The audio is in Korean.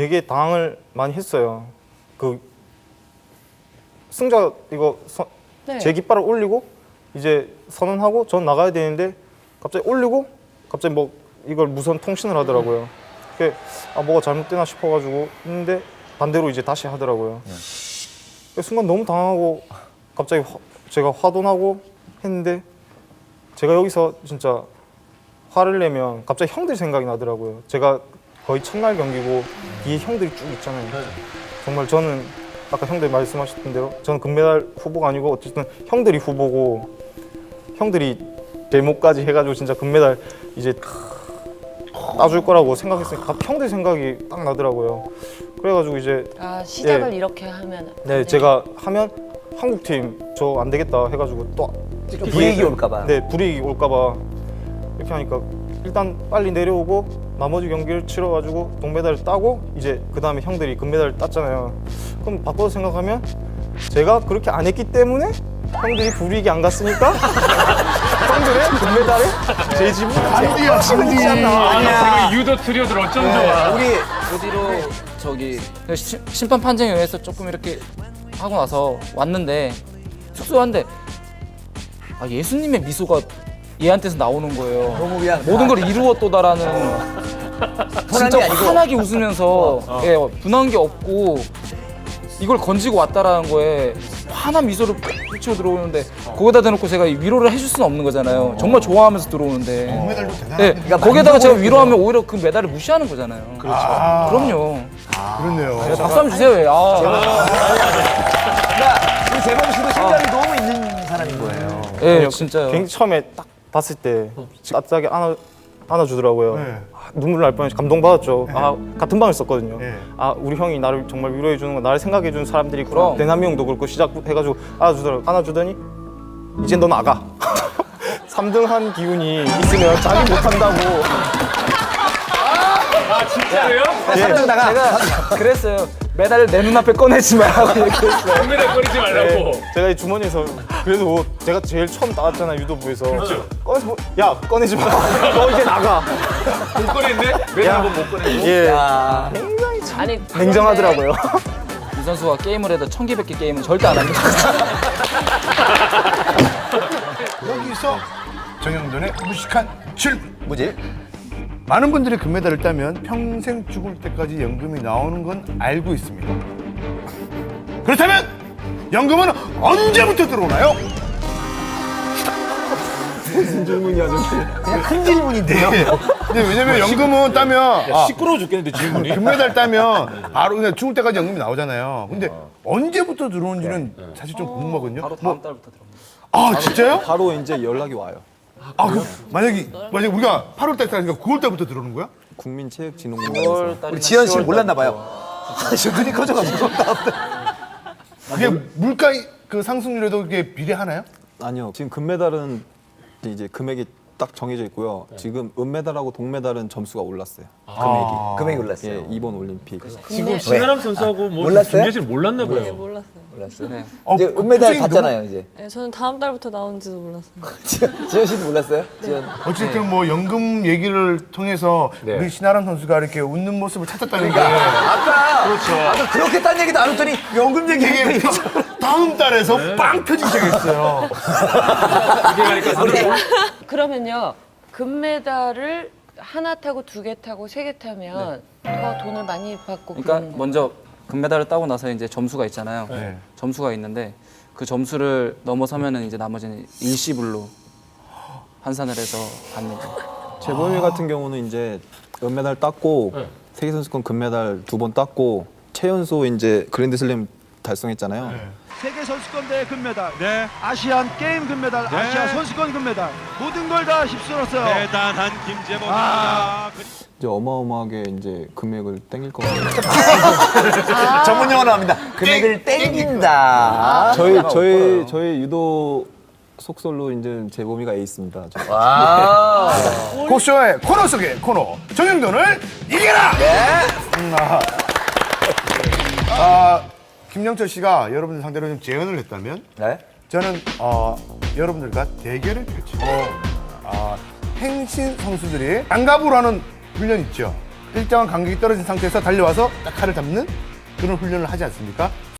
되게 당황을 많이 했어요. 그 승자 이거 서- 네. 제 깃발을 올리고 이제 선언하고 전 나가야 되는데 갑자기 올리고 갑자기 뭐 이걸 무선 통신을 하더라고요. 그게 아 뭐가 잘못되나 싶어가지고 했는데 반대로 이제 다시 하더라고요. 그 순간 너무 당하고 갑자기 화- 제가 화도 나고 했는데 제가 여기서 진짜 화를 내면 갑자기 형들 생각이 나더라고요. 제가 거의 첫날 경기고 뒤에 형들이 쭉 있잖아요. 정말 저는 아까 형들 말씀하셨던 대로 저는 금메달 후보가 아니고 어쨌든 형들이 후보고 형들이 데모까지 해가지고 진짜 금메달 이제 따줄 거라고 생각했으니까 갑- 형들 생각이 딱 나더라고요. 그래가지고 이제 아 시작을 예. 이렇게 하면 네 제가 하면 한국 팀저 안 되겠다 해가지고 또 불이익이 올까봐. 네 불이익이 올까봐 이렇게 하니까 일단 빨리 내려오고 나머지 경기를 치러가지고 동메달을 따고 이제 그 다음에 형들이 금메달을 땄잖아요. 그럼 바꿔서 생각하면 제가 그렇게 안 했기 때문에 형들이 불이익이 안 갔으니까 형들의 금메달에 제 집은 반디야 반디. 아, 지금 유도 트리오들 어쩜 좋아. 우리 그 뒤로 저기 시- 심판 판정에 의해서 조금 이렇게 하고 나서 왔는데 숙소한데 아 예수님의 미소가 얘한테서 나오는 거예요. 너무 그냥 모든 걸 이루었도다라는 진짜 게 아니고. 환하게 웃으면서 예, 분한 게 없고 이걸 건지고 왔다라는 거에 환한 미소를 펼치고 들어오는데 거기다 대놓고 제가 위로를 해줄 수는 없는 거잖아요. 정말 좋아하면서 들어오는데. 금메달도 대단한. 네, 그러니까 거기에다가 제가 위로하면 오히려 그 메달을 무시하는 거잖아요. 아, 그럼요. 그렇네요. 박수 한번 주세요. 예. 아, 그러니까 우리 재범 씨도 심장이 너무 있는 사람인 거예요. 예, 진짜요. 굉장히 처음에 딱 봤을 때 따뜻하게 안아 안아주더라고요. 네. 아, 눈물 날 뻔해서 감동받았죠. 아 같은 방을 썼거든요. 네. 아 우리 형이 나를 정말 위로해 주는 거, 나를 생각해 주는 사람들이 있구나. 그럼. 대남이 형도 그렇고 시작해가지고 안아주더라고. 안아주더니 이제 너 나가. 3등한 기운이 있으면 자기 못한다고. 아, 진짜로요? 삼등다가 제가 그랬어요. 메달을 내 눈앞에 꺼내지 말라고 얘기했어요. 금메달 꺼리지 말라고. 네, 제가 이 주머니에서 그래도 제가 제일 처음 나왔잖아요 유도부에서. 꺼내서 뭐- 야 꺼내지 마. 너 이제 나가. 못 꺼냈네? 메달 한번 못 꺼냈네. 예. 야, 아니 냉정하더라고요. 이 선수가 게임을 해도 천기백기 게임은 절대 안 합니다. 여기서 정영돈의 무식한 질문. 뭐지? 많은 분들이 금메달을 따면 평생 죽을 때까지 연금이 나오는 건 알고 있습니다. 그렇다면 연금은 언제부터 들어오나요? 무슨 질문이야, 그냥 큰 질문인데요. 근데 왜냐면 연금은 따면 아, 시끄러워 죽겠는데, 질문이. 금메달 따면 바로 그냥 죽을 때까지 연금이 나오잖아요. 근데 언제부터 들어오는지는 사실 좀 궁금하거든요. 바로 다음 달부터 들어옵니다. 아 진짜요? 바로 이제 연락이 와요. 아 그, 만약에 만약 에 우리가 8월 달에 따니까 9월 달부터 들어오는 거야? 국민체육진흥공단에서 우리 지현 씨 몰랐나 봐요. 저 눈이 커져가지고. 그게 물가 그 상승률에도 그게 비례하나요? 아니요. 지금 금메달은 이제 금액이 딱 정해져 있고요. 지금 은메달하고 동메달은 점수가 올랐어요. 금액이. 금액이 올랐어요. 예, 이번 올림픽. 지금 신아람 선수하고 뭐 몰랐어요? 준비하실 몰랐나 봐요. 몰랐어요. 몰랐어요. 네. 어, 이제 그 은메달 표정이 받잖아요, 이제. 네, 저는 다음 달부터 나오는지도 몰랐어요. 지현, 지현 씨도 몰랐어요? 지현. 너무- 어쨌든 뭐 연금 얘기를 통해서 네. 우리 신아람 선수가 이렇게 웃는 모습을 찾았다는 게 아까, 아까 그렇게 딴 얘기도 안 했더니 연금 얘기 이게 다음 달에서 빵 터지기 시작했어요. 그러면요 금메달을 하나 타고 두 개 타고 세 개 타면 더 돈을 많이 받고 그러니까 그러는 거예요? 먼저 금메달을 따고 나서 이제 점수가 있잖아요. 네. 점수가 있는데 그 점수를 넘어서면은 이제 나머지는 일시불로 환산을 해서 받는 거. 재범이 같은 경우는 이제 은메달 땄고 세계 선수권 금메달 두 번 땄고 최연소 이제 그랜드슬램 달성했잖아요. 세계 선수권 대회 금메달, 아시안 게임 금메달, 아시아 선수권 금메달 모든 걸 다 휩쓸었어요. 대단한 김재범입니다. 이제 어마어마하게 이제 금액을 땡길 것 같아요. 전문 용어로 합니다. 금액을 땡긴다. 저희 저희 저희 유도 속설로 이제 재범이가 에이스입니다. 저. 와. 고쇼의 코너 속의 코너 정영돈을 이겨라. 음, 아. 아, 김영철 씨가 여러분들 상대로 좀 재연을 했다면 네? 저는 어, 여러분들과 대결을 펼치고 어, 행신 선수들이 하는 훈련 있죠. 일정한 간격이 떨어진 상태에서 달려와서 딱 칼을 잡는 그런 훈련을 하지 않습니까?